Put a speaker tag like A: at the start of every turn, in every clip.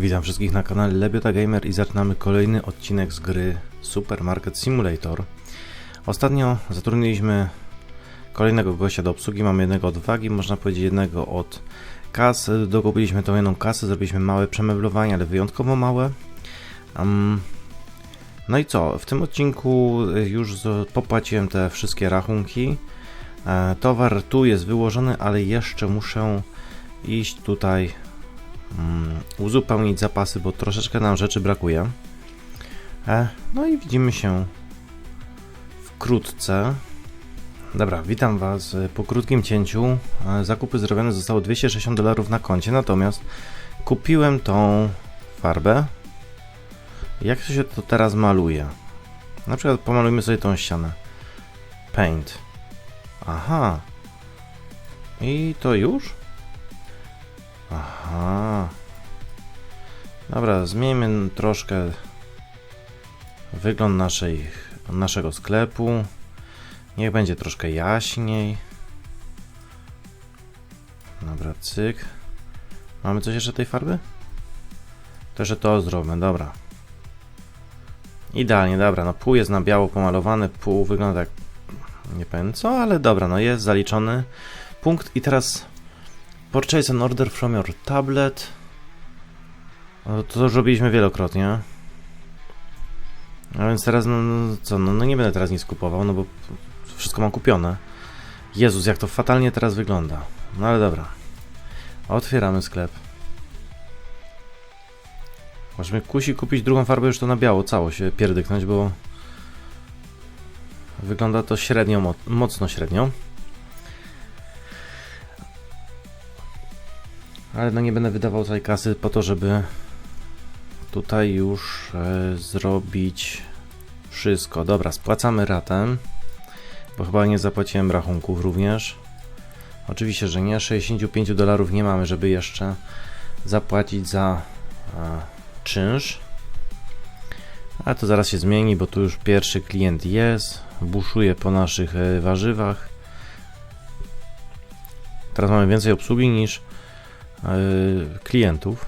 A: Witam wszystkich na kanale Lebiota Gamer i zaczynamy kolejny odcinek z gry Supermarket Simulator. Ostatnio zatrudniliśmy kolejnego gościa do obsługi, mamy jednego od wagi, można powiedzieć jednego od kas. Dokupiliśmy tą jedną kasę, zrobiliśmy małe przemeblowanie, ale wyjątkowo małe. Um, no i co, w tym odcinku już popłaciłem te wszystkie rachunki. E, towar tu jest wyłożony, ale jeszcze muszę iść tutaj uzupełnić zapasy, bo troszeczkę nam rzeczy brakuje. E, no i widzimy się wkrótce. Dobra, witam Was e, po krótkim cięciu. E, zakupy zrobione zostało 260 dolarów na koncie, natomiast kupiłem tą farbę. Jak się to teraz maluje? Na przykład pomalujmy sobie tą ścianę. Paint. Aha. I to już? Aha. Dobra, zmieńmy troszkę wygląd naszej, naszego sklepu. Niech będzie troszkę jaśniej. Dobra, cyk. Mamy coś jeszcze tej farby? To jeszcze to zrobimy, dobra. Idealnie, dobra, no pół jest na biało pomalowane, pół wygląda jak nie co, ale dobra, no jest zaliczony punkt i teraz purchase an order from your tablet. No to już robiliśmy wielokrotnie. A więc teraz, no, no co, no, no nie będę teraz nic kupował, no bo wszystko mam kupione. Jezus, jak to fatalnie teraz wygląda. No ale dobra. Otwieramy sklep. Mnie kusi kupić drugą farbę już to na biało, cało się pierdyknąć, bo wygląda to średnio, mo- mocno średnio. Ale no nie będę wydawał całej kasy po to, żeby tutaj już e, zrobić wszystko. Dobra, spłacamy ratę, bo chyba nie zapłaciłem rachunków również. Oczywiście, że nie. 65 dolarów nie mamy, żeby jeszcze zapłacić za e, czynsz. Ale to zaraz się zmieni, bo tu już pierwszy klient jest. Buszuje po naszych e, warzywach. Teraz mamy więcej obsługi niż klientów.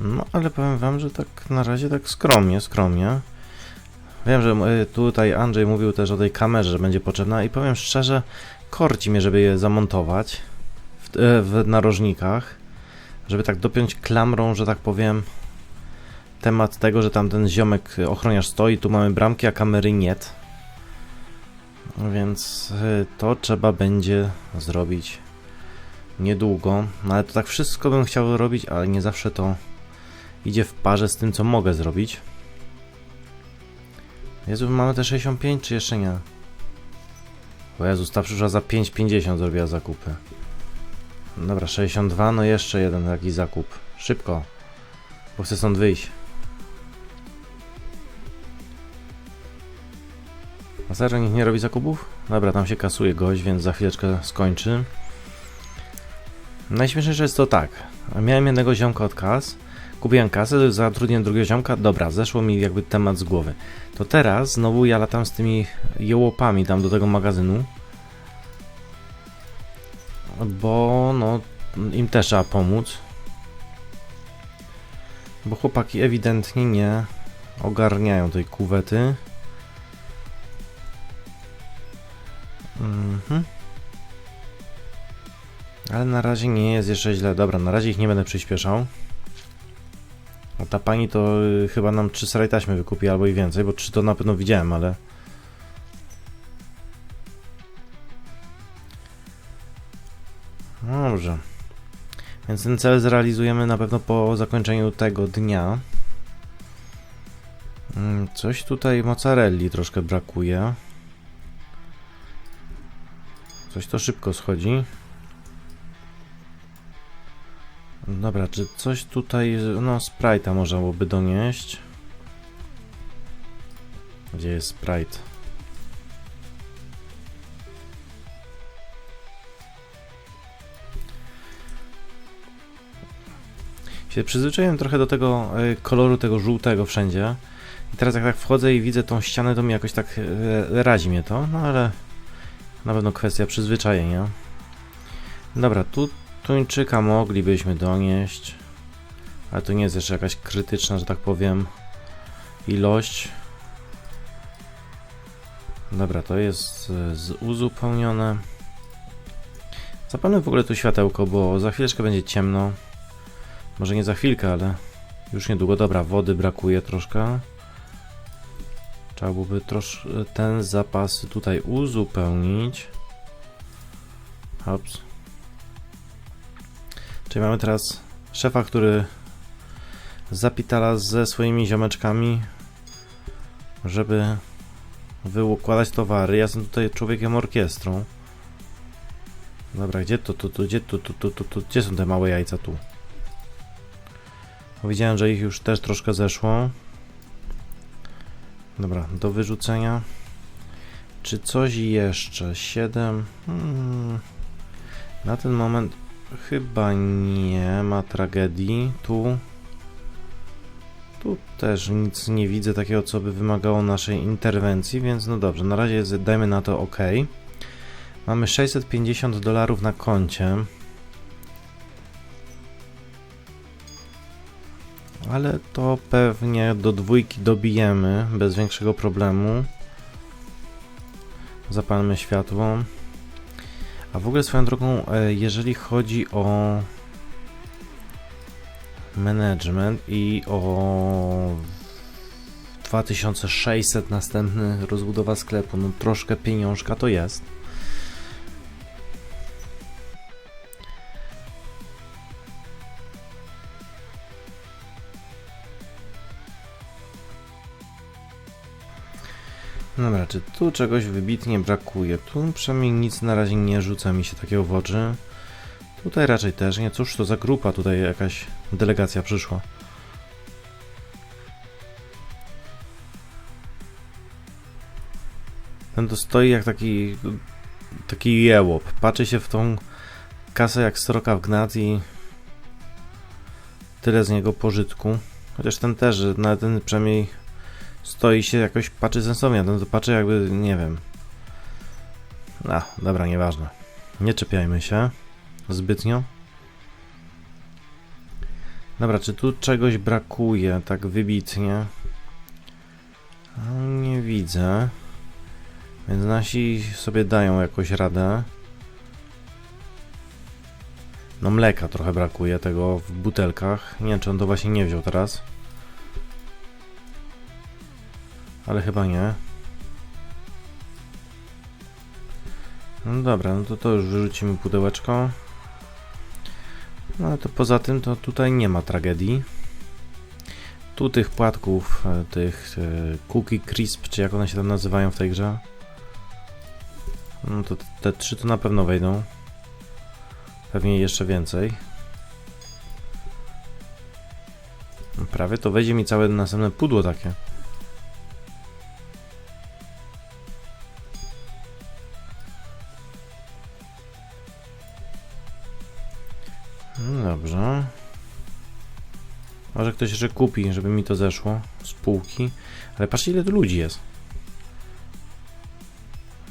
A: No, ale powiem wam, że tak na razie tak skromnie, skromnie. Wiem, że e, tutaj Andrzej mówił też o tej kamerze, że będzie potrzebna i powiem szczerze, korci mnie, żeby je zamontować w, e, w narożnikach, żeby tak dopiąć klamrą, że tak powiem, temat tego, że tam ten ziomek ochroniarz stoi, tu mamy bramki, a kamery nie. Więc e, to trzeba będzie zrobić niedługo. No ale to tak wszystko bym chciał robić, ale nie zawsze to idzie w parze z tym, co mogę zrobić. Jezu, mamy te 65, czy jeszcze nie? O Jezus, ta przyszła za 5,50 zrobiła zakupy. Dobra, 62, no jeszcze jeden taki zakup. Szybko, bo chcę stąd wyjść. Serio nikt nie robi zakupów? Dobra, tam się kasuje gość, więc za chwileczkę skończy. Najśmieszniejsze jest to tak. Miałem jednego ziomka od kas, kupiłem kasę, zatrudniłem drugiego ziomka, dobra, zeszło mi jakby temat z głowy. To teraz znowu ja latam z tymi jełopami tam do tego magazynu. Bo no, im też trzeba pomóc. Bo chłopaki ewidentnie nie ogarniają tej kuwety. Mhm. Ale na razie nie jest jeszcze źle. Dobra, na razie ich nie będę przyspieszał. No ta pani to y, chyba nam trzy sraj taśmy wykupi albo i więcej, bo trzy to na pewno widziałem, ale... No Dobrze. Więc ten cel zrealizujemy na pewno po zakończeniu tego dnia. Mm, Coś tutaj mozzarelli troszkę brakuje. Coś to szybko schodzi. Dobra, czy coś tutaj, no Sprite'a można byłoby donieść. Gdzie jest Sprite? Się przyzwyczaiłem trochę do tego y, koloru tego żółtego wszędzie. I teraz jak tak wchodzę i widzę tą ścianę, to mi jakoś tak e, razi mnie to, no ale na pewno kwestia przyzwyczajenia. Dobra, tu tuńczyka moglibyśmy donieść, ale to nie jest jeszcze jakaś krytyczna, że tak powiem, ilość. Dobra, to jest e, uzupełnione. Zapalmy w ogóle tu światełko, bo za chwileczkę będzie ciemno. Może nie za chwilkę, ale już niedługo. Dobra, wody brakuje troszkę. Trzeba byłoby trosz ten zapas tutaj uzupełnić. Hops. Czyli mamy teraz szefa, który zapitala ze swoimi ziomeczkami, żeby wyukładać towary. Ja jestem tutaj człowiekiem orkiestrą. Dobra, gdzie to, tu, tu, gdzie tu, tu, tu, tu, tu, gdzie są te małe jajca tu? Widziałem, że ich już też troszkę zeszło. Dobra, do wyrzucenia. Czy coś jeszcze? 7. Hmm. Na ten moment chyba nie ma tragedii. Tu. Tu też nic nie widzę takiego, co by wymagało naszej interwencji, więc no dobrze, na razie dajmy na to OK. Mamy 650 dolarów na koncie. Ale to pewnie do dwójki dobijemy bez większego problemu. Zapalmy światło. A w ogóle swoją drogą, e, jeżeli chodzi o management i o 2600 następny rozbudowa sklepu, no troszkę pieniążka to jest. Dobra, czy tu czegoś wybitnie brakuje? Tu przynajmniej nic na razie nie rzuca mi się takiego w oczy. Tutaj raczej też nie. Cóż to za grupa? Tutaj jakaś delegacja przyszła. Ten to stoi jak taki taki jełop. Patrzy się w tą kasę jak sroka w gnat i tyle z niego pożytku. Chociaż ten też, na ten przynajmniej stoi się jakoś patrzy sensownie, ten to patrzy jakby, nie wiem. A, dobra, nieważne. Nie czepiajmy się zbytnio. Dobra, czy tu czegoś brakuje tak wybitnie? No, Nie widzę. Więc nasi sobie dają jakoś radę. No mleka trochę brakuje, tego w butelkach. Nie wiem, czy on to właśnie nie wziął teraz. Ale chyba nie. No dobra, no to to już wyrzucimy pudełeczko. No ale to poza tym to tutaj nie ma tragedii. Tu tych płatków, e, tych e, cookie crisp, czy jak one się tam nazywają w tej grze. No to te- trzy to na pewno wejdą. Pewnie jeszcze więcej. Prawie to wejdzie mi całe następne pudło takie. Ktoś jeszcze kupi, żeby mi to zeszło z półki. Ale patrzcie ile tu ludzi jest.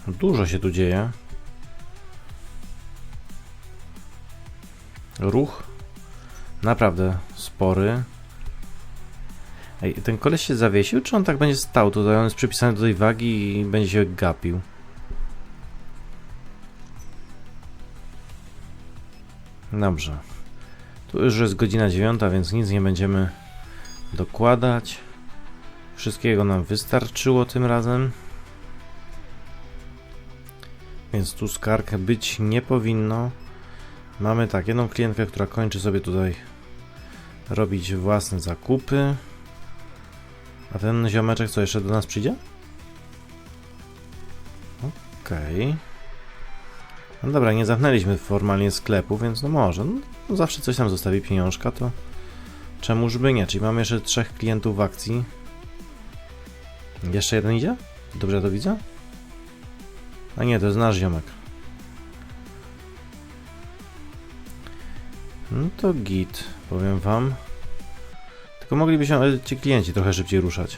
A: Dużo się tu dzieje. Ruch naprawdę spory. Ej, ten koleś się zawiesił, czy on tak będzie stał tutaj? On jest przypisany do tej wagi i będzie się gapił. Dobrze. Tu już jest godzina dziewiąta, więc nic nie będziemy dokładać. Wszystkiego nam wystarczyło tym razem. Więc tu skarg być nie powinno. Mamy tak, jedną klientkę, która kończy sobie tutaj robić własne zakupy. A ten ziomeczek co jeszcze do nas przyjdzie? Okej. No dobra, nie zamknęliśmy formalnie sklepu, więc no może. No, zawsze coś tam zostawi pieniążka, to czemuż by nie? Czyli mamy jeszcze trzech klientów w akcji. Jeszcze jeden idzie? Dobrze to widzę? A nie, to jest nasz ziomek. No to git, powiem wam. Tylko mogliby się e, ci klienci trochę szybciej ruszać.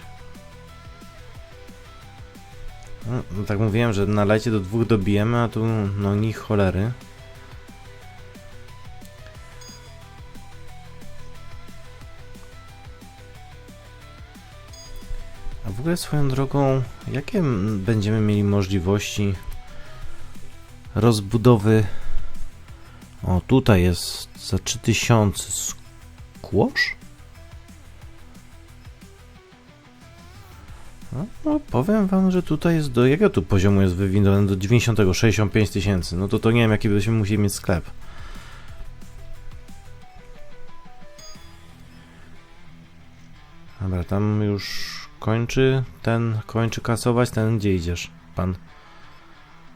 A: No, tak mówiłem, że na lecie do dwóch dobijemy, a tu no ni cholery. Ogóle swoją drogą, jakie będziemy mieli możliwości rozbudowy? O, tutaj jest za 3000 skłosz? No, no, powiem wam, że tutaj jest do jakiego tu poziomu jest wywindowany? Do 90, 65 tysięcy. No to to nie wiem, jaki byśmy musieli mieć sklep. Dobra, tam już kończy, ten kończy kasować, ten gdzie idziesz, pan?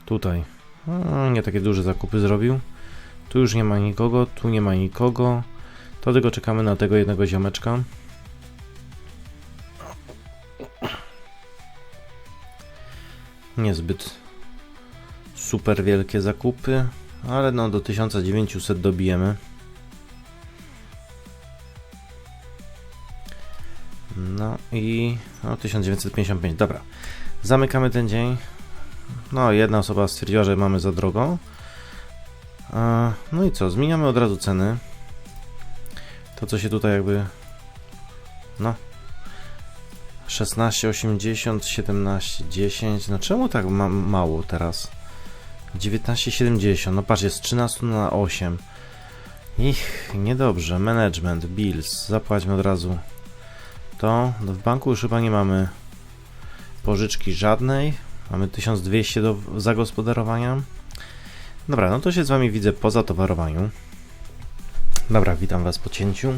A: Tutaj. No, nie takie duże zakupy zrobił. Tu już nie ma nikogo, tu nie ma nikogo. To tylko czekamy na tego jednego ziomeczka. Niezbyt super wielkie zakupy, ale no do 1900 dobijemy. I no 1955, dobra. Zamykamy ten dzień. No, jedna osoba stwierdziła, że mamy za drogo. E, No i co, zmieniamy od razu ceny. To co się tutaj jakby... No. 16,80, 17,10. No czemu tak ma mało teraz? 19,70. No patrz, jest 13 na 8. Ich, niedobrze. Management, bills. Zapłaćmy od razu to. No w banku już chyba nie mamy pożyczki żadnej. Mamy 1200 do zagospodarowania. Dobra, no to się z Wami widzę po zatowarowaniu. Dobra, witam Was po cięciu.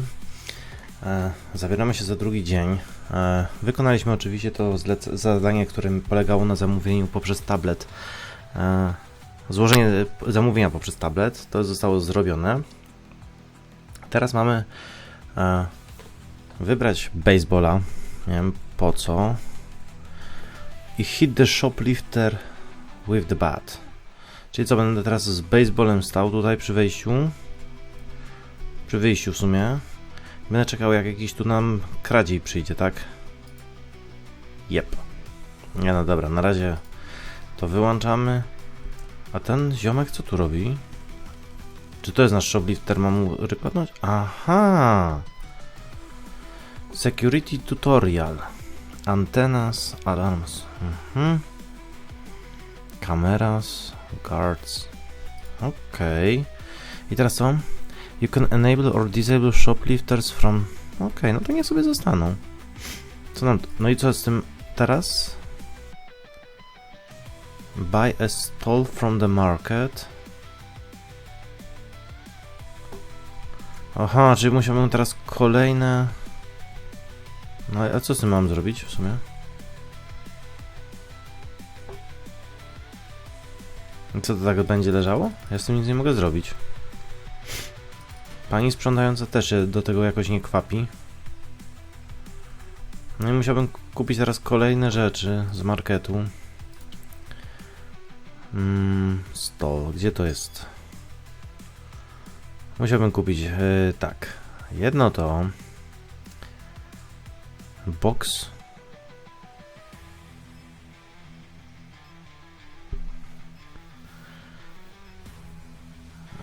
A: E, zabieramy się za drugi dzień. E, wykonaliśmy oczywiście to zadanie, które polegało na zamówieniu poprzez tablet. E, złożenie zamówienia poprzez tablet. To zostało zrobione. Teraz mamy e, wybrać baseballa. Nie wiem po co. I hit the shoplifter with the bat. Czyli co, będę teraz z baseballem stał tutaj przy wejściu. Przy wyjściu w sumie. Będę czekał jak jakiś tu nam kradziej przyjdzie, tak? Jep. Nie no dobra, na razie to wyłączamy. A ten ziomek co tu robi? Czy to jest nasz shoplifter? Mam mu ryknąć? Aha! Security tutorial. Antenas, alarms. Mhm. Kameras, guards. Okej. I teraz co? You can enable or disable shoplifters from... Okej, no to niech sobie zostaną. Co nam... No i co z tym teraz? Buy a stall from the market. Aha, czyli musiałbym teraz kolejne... No a co z tym mam zrobić w sumie? Co to tak będzie leżało? Ja z tym nic nie mogę zrobić. Pani sprzątająca też się do tego jakoś nie kwapi. No i musiałbym kupić teraz kolejne rzeczy z marketu. Mm, stol, gdzie to jest? Musiałbym kupić, yy, tak. Jedno to. Box.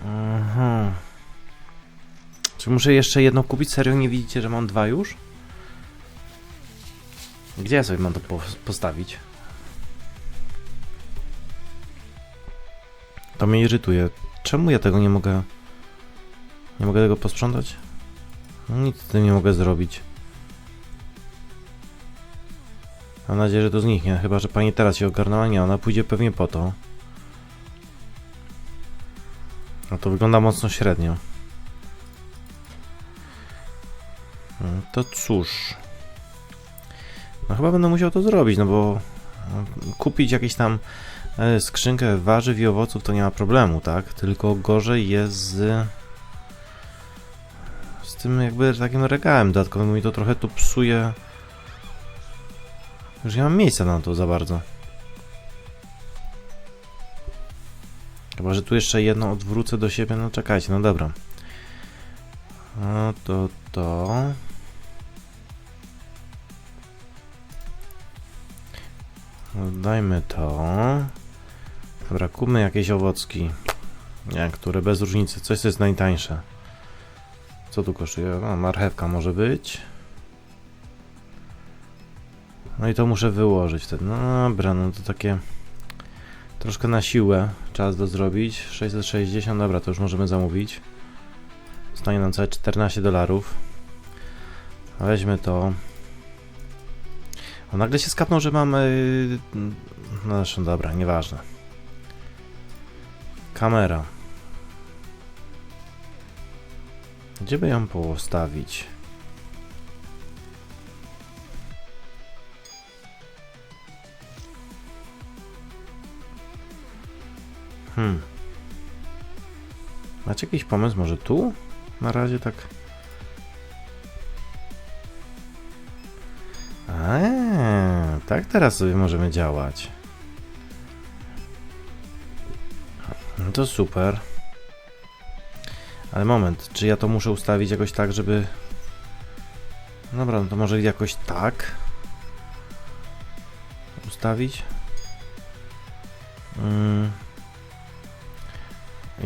A: Aha. Czy muszę jeszcze jedno kupić? Serio nie widzicie, że mam dwa już? Gdzie ja sobie mam to po postawić? To mnie irytuje. Czemu ja tego nie mogę... Nie mogę tego posprzątać? No nic z tym nie mogę zrobić. Mam nadzieję, że to zniknie. Chyba, że pani teraz się ogarnęła. Nie, ona pójdzie pewnie po to. No to wygląda mocno średnio. Mm, To cóż. No chyba będę musiał to zrobić, no bo no, kupić jakieś tam e, skrzynkę warzyw i owoców to nie ma problemu, tak? Tylko gorzej jest z z tym jakby takim regałem dodatkowym mi to trochę tu psuje. Już nie mam miejsca na to za bardzo. Chyba, że tu jeszcze jedno odwrócę do siebie. No czekajcie, no dobra. No to to. Dajmy to. Dobra, kupmy jakieś owocki. Nie, które bez różnicy. Coś, co jest najtańsze. Co tu kosztuje? No, marchewka może być. No i to muszę wyłożyć wtedy. No dobra, no to takie troszkę na siłę czas do zrobić. 660, dobra, to już możemy zamówić. Stanie nam całe 14 dolarów. Weźmy to. O, nagle się skapnął, że mamy... No zresztą dobra, nieważne. Kamera. Gdzie by ją postawić? Hmm. Macie jakiś pomysł? Może tu? Na razie tak. Eee, tak teraz sobie możemy działać. No to super. Ale moment, czy ja to muszę ustawić jakoś tak, żeby... Dobra, no to może jakoś tak ustawić.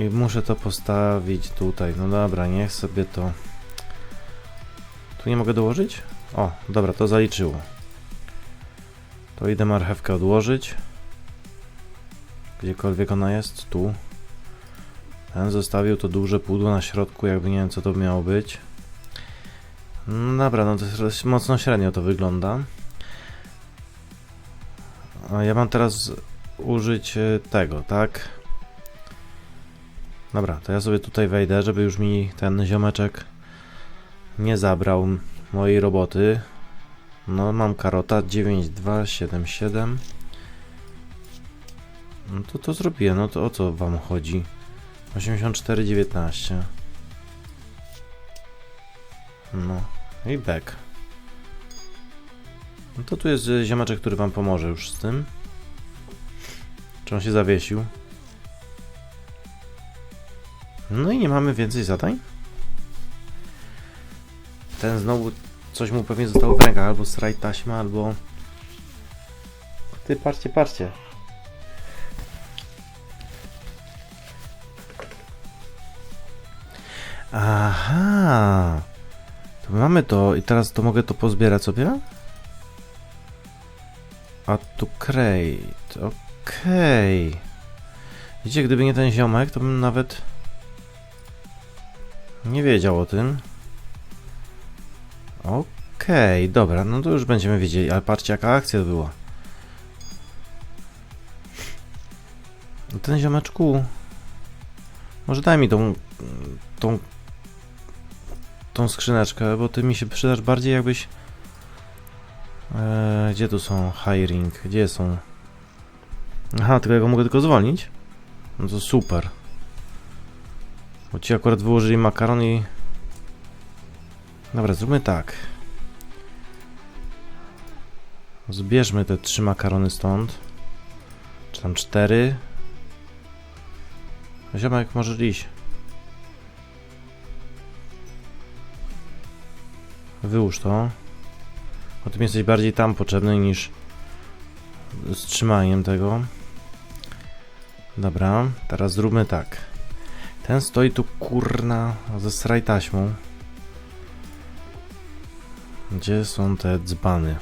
A: I muszę to postawić tutaj. No dobra, niech sobie to... Tu nie mogę dołożyć? O, dobra, to zaliczyło. To idę marchewkę odłożyć. Gdziekolwiek ona jest, tu. Ten zostawił to duże pudło na środku, jakby nie wiem co to miało być. No dobra, no to jest mocno średnio to wygląda. Ja mam teraz użyć e, tego, tak? Dobra, to ja sobie tutaj wejdę, żeby już mi ten ziomeczek nie zabrał mojej roboty. No, mam karota 9277. No to to zrobię, no to o co wam chodzi? 8419. No i back. No to tu jest e, ziomeczek, który wam pomoże już z tym. Czy on się zawiesił? No i nie mamy więcej zadań? Ten znowu coś mu pewnie zostało w rękach, albo straj taśma, albo... Ty, patrzcie, patrzcie. Aha. To mamy to i teraz to mogę to pozbierać sobie? A tu crate. Okej. Okay. Widzicie, gdyby nie ten ziomek, to bym nawet nie wiedział o tym. Okej, okay, dobra, no to już będziemy wiedzieli, ale patrzcie jaka akcja była. No ten ziomeczku... Może daj mi tą... tą... tą skrzyneczkę, bo ty mi się przydasz bardziej jakbyś... Eee, gdzie tu są hiring? Gdzie są? Aha, tylko ja go mogę tylko zwolnić? No to super. Bo ci akurat wyłożyli makaron i... Dobra, zróbmy tak. Zbierzmy te trzy makarony stąd. Czy tam cztery. Ziomek może iść. Wyłóż to. O tym jesteś bardziej tam potrzebny niż z trzymaniem tego. Dobra, teraz zróbmy tak. Ten stoi tu kurna ze sraj taśmą. Gdzie są te dzbany?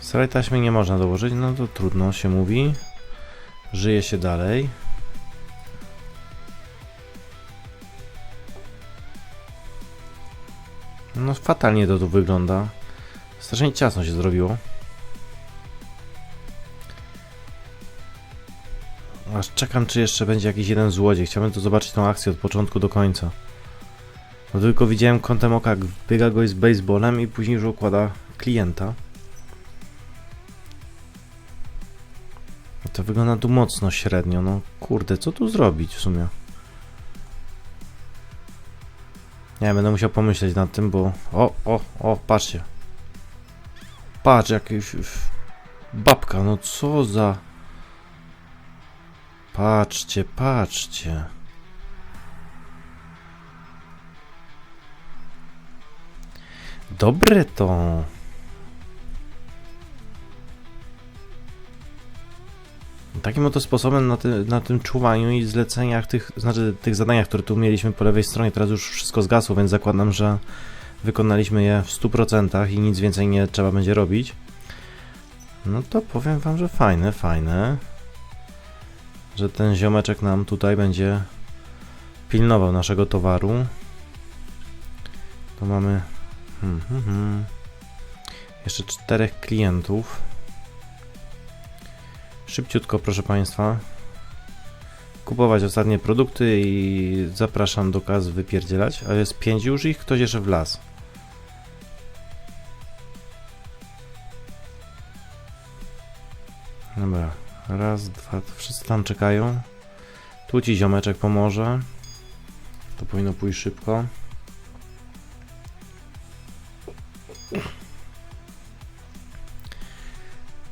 A: Sraj taśmy nie można dołożyć, no to trudno się mówi. Żyje się dalej. No fatalnie to tu wygląda. Strasznie ciasno się zrobiło. Aż czekam, czy jeszcze będzie jakiś jeden złodziej. Chciałbym to zobaczyć tą akcję od początku do końca. Bo tylko widziałem kątem oka, biega goś z baseballem i później już układa klienta. To wygląda tu mocno średnio. No kurde, co tu zrobić w sumie? Nie, będę musiał pomyśleć nad tym, bo... O, o, o, patrzcie. Patrz, jakieś już... Babka, no co za... Patrzcie, patrzcie. Dobre to. Takim oto sposobem na, ty, na, tym czuwaniu i zleceniach tych, znaczy tych zadaniach, które tu mieliśmy po lewej stronie, teraz już wszystko zgasło, więc zakładam, że wykonaliśmy je w 100% i nic więcej nie trzeba będzie robić. No to powiem wam, że fajne, fajne. Że ten ziomeczek nam tutaj będzie pilnował naszego towaru. To mamy hmm, hmm, hmm. jeszcze czterech klientów. Szybciutko, proszę Państwa. Kupować ostatnie produkty i zapraszam do kas wypierdzielać. A jest pięć już ich, ktoś jeszcze w las. Dobra, raz, dwa, wszyscy tam czekają. Tu ci ziomeczek pomoże. To powinno pójść szybko.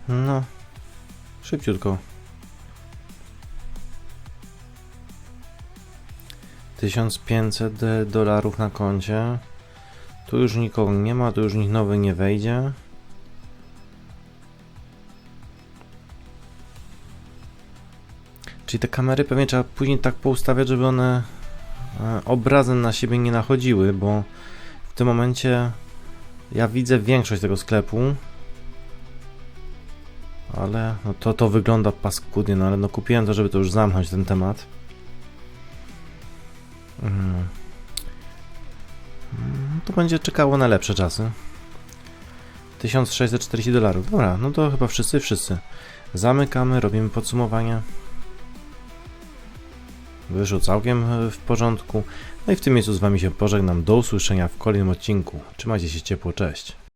A: No, szybciutko. 1500 de- dolarów na koncie. Tu już nikogo nie ma, tu już nikt nowy nie wejdzie. Czyli te kamery pewnie trzeba później tak poustawiać, żeby one e, obrazem na siebie nie nachodziły, bo w tym momencie ja widzę większość tego sklepu. Ale no to, to wygląda paskudnie, no ale no kupiłem to, żeby to już zamknąć ten temat. Mm. Mm, To będzie czekało na lepsze czasy. 1640 dolarów. Dobra, no to chyba wszyscy, wszyscy. Zamykamy, robimy podsumowanie. Wyszło całkiem e, w porządku. No i w tym miejscu z Wami się pożegnam. Do usłyszenia w kolejnym odcinku. Trzymajcie się ciepło, cześć.